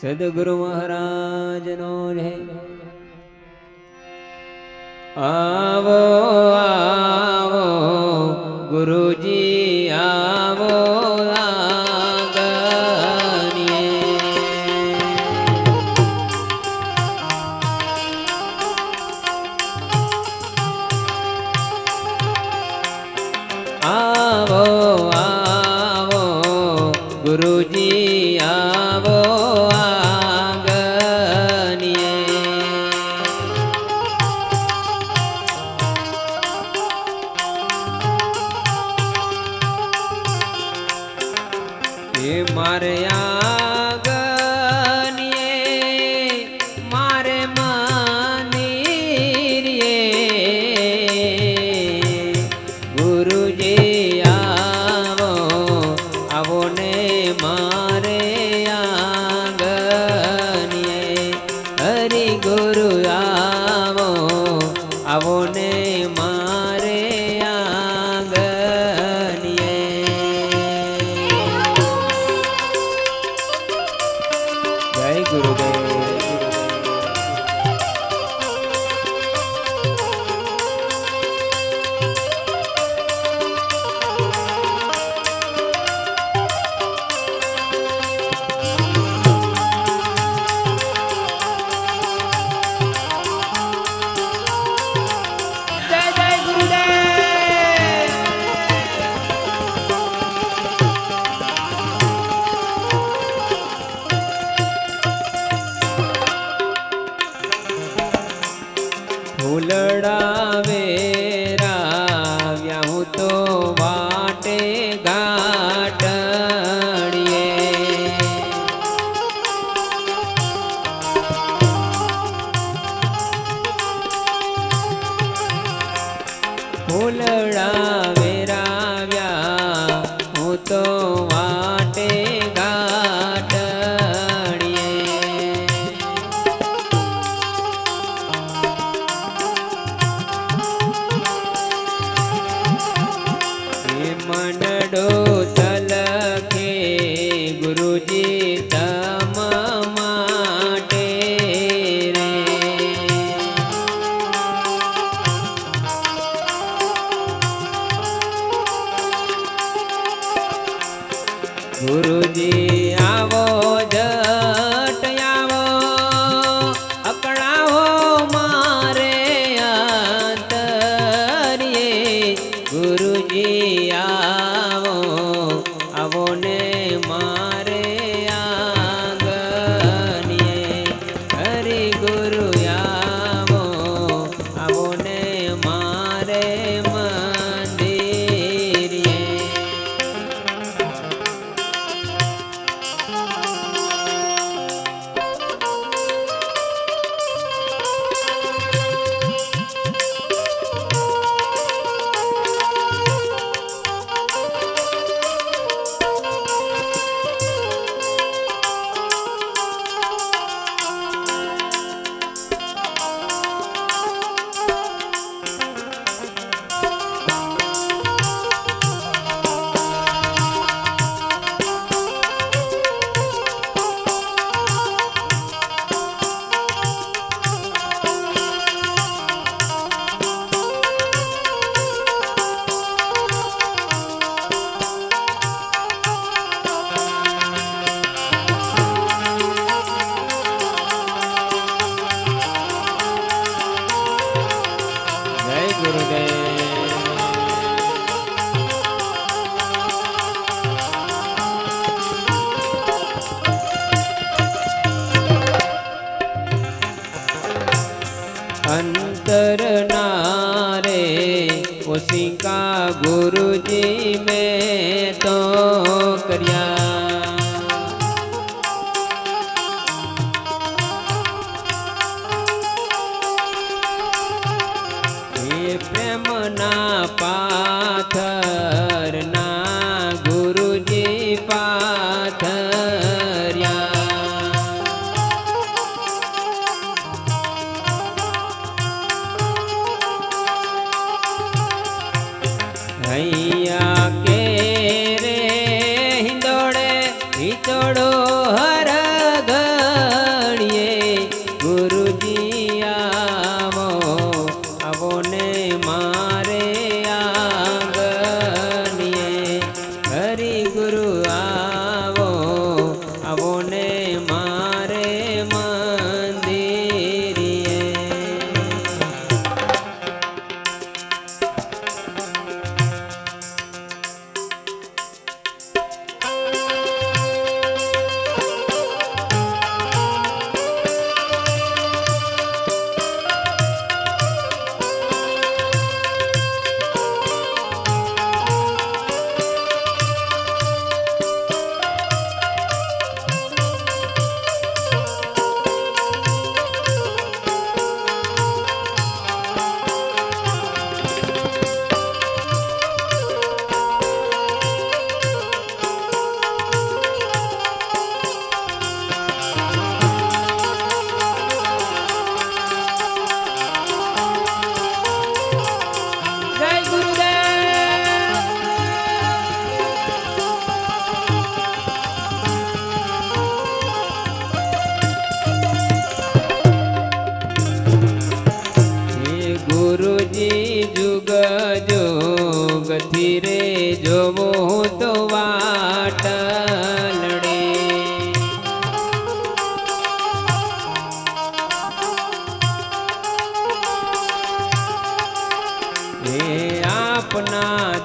સદગુરુ મહારાજનો જય આવો આવો ગુરુજી આવો આવો આવો ગુરુજી মনে মা લડાવે. તો કર્યા. गुरु आ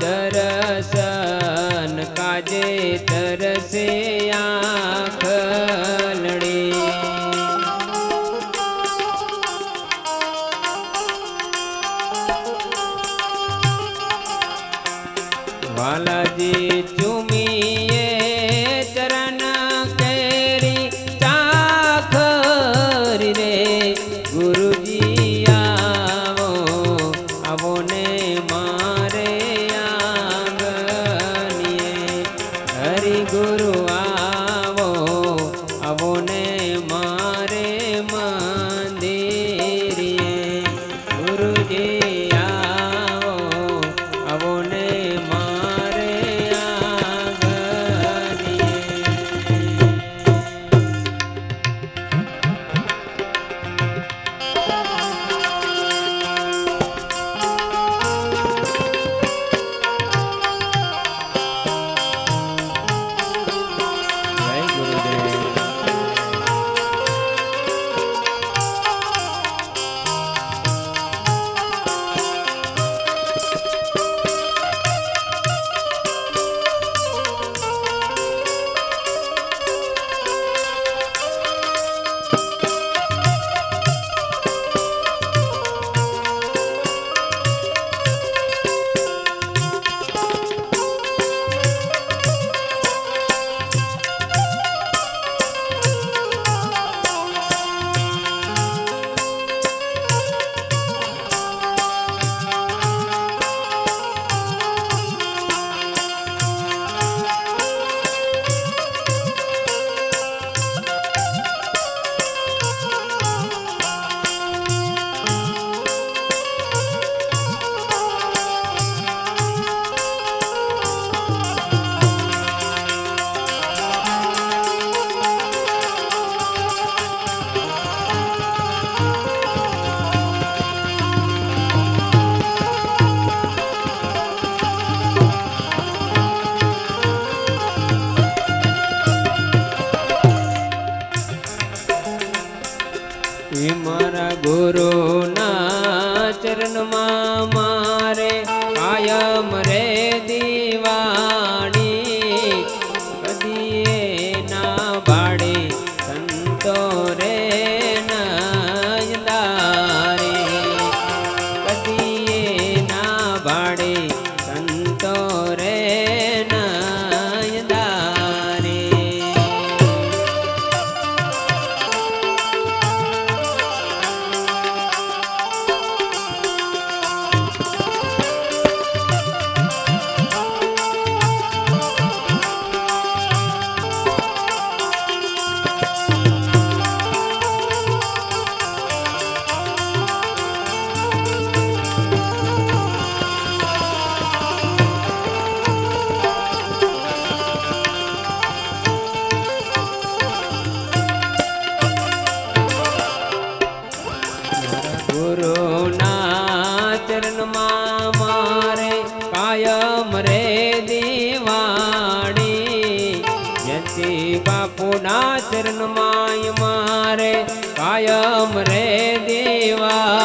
દર્શન કાજે તરસ બાપુના ચરણમાં મારે કાયમ રે દીવાણી